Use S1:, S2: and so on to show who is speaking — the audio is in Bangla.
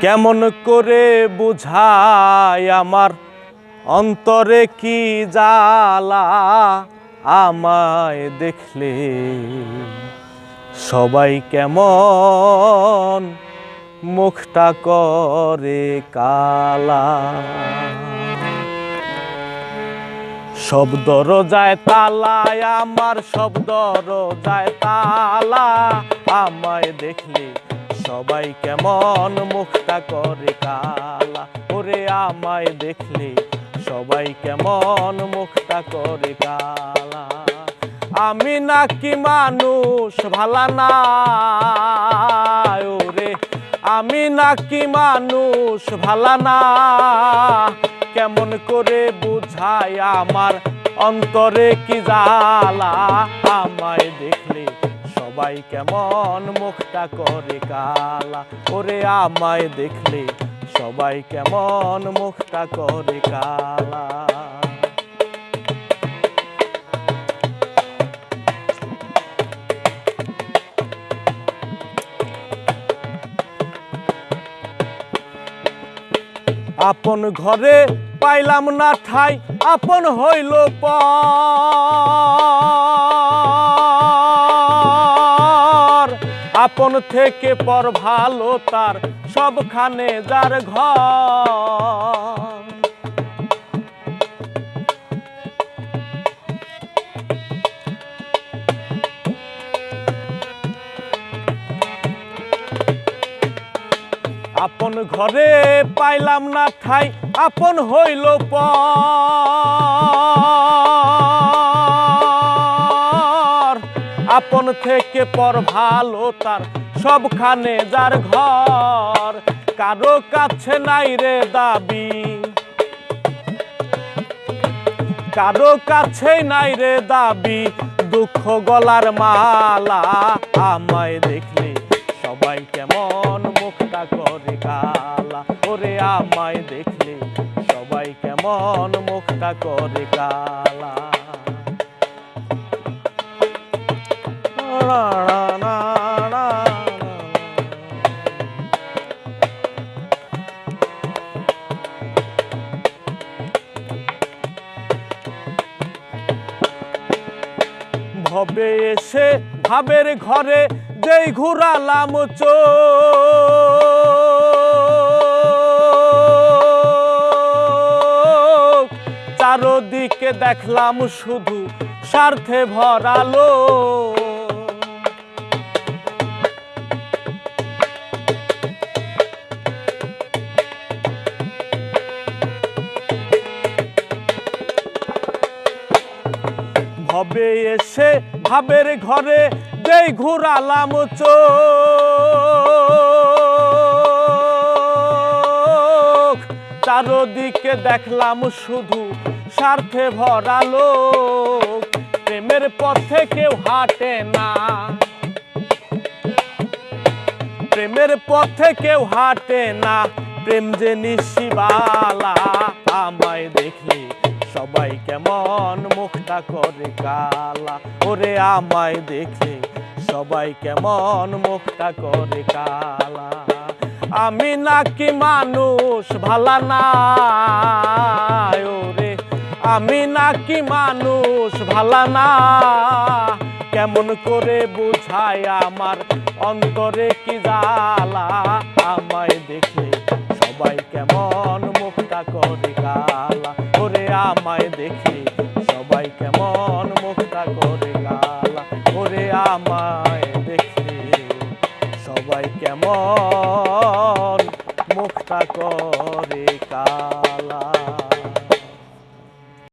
S1: কেমন করে বুঝাই আমার? অন্তরে কি জ্বালা আমায় দেখলে? সবাই কেমন মুখটা করে কালা? সব দরজায় তালা, আমার সব দরজায় তালা। আমায় দেখলে সবাই কেমন মুখটা করে কালা। ওরে আমায় দেখলে সবাই কেমন মুখটা করে কালা। আমি নাকি মানুষ, ভালা না ওরে। আমি নাকি মানুষ, ভালা না। কেমন করে বুঝাই আমার অন্তরে কি জালা আমায় দেখলে সবাই কেমন মুখটা করে কালা? ওরে আমায় দেখলে সবাই কেমন মুখটা করে কালা? আপন ঘরে পাইলাম না ঠাই, আপন হইল প আপন থেকে পর ভালো তার, সবখানে যার ঘর। আপন ঘরে পাইলাম না ঠাই, আপন হইল পর। আপন থেকে পর ভালো তার, সবখানে যার ঘর। কারও কাছে নাই রে দাবি। কারও কাছে নাই রে দাবি, দুঃখ গলার মালা আমায় দেখলে সবাই কেমন আমায় দেখলে সবাই কেমন মুখটা করে কালা। ভবে এসে ভাবের ঘরে যেই ঘুরালাম চোখ চারদিকে দেখলাম শুধু স্বার্থে ভরালো ভবে এসে ভাবের ঘরে যেই ঘুরালাম চোখ। চারদিকে দেখলাম শুধু স্বার্থে ভরালো প্রেমের পথে কেউ হাঁটে না। প্রেমের পথে কেউ হাঁটে না, প্রেম যে নিশিবালা, আমায় দেখলে সবাই কেমন মুখটা করে কালা। ওরে আমায় দেখলে সবাই কেমন মুখটা করে কালা। আমি নাকি মানুষ, ভালা না। আমি নাকি মানুষ, ভালা না। কেমন করে বুঝায় আমার অন্তরে কি জ্বালা? আমায় দেখে সবাই কেমন মুখটা করে কালা ওরে, আমায় দেখলে সবাই কেমন মুখটা করে কালা ওরে, আমায় দেখে সবাই কেমন মুখটা করে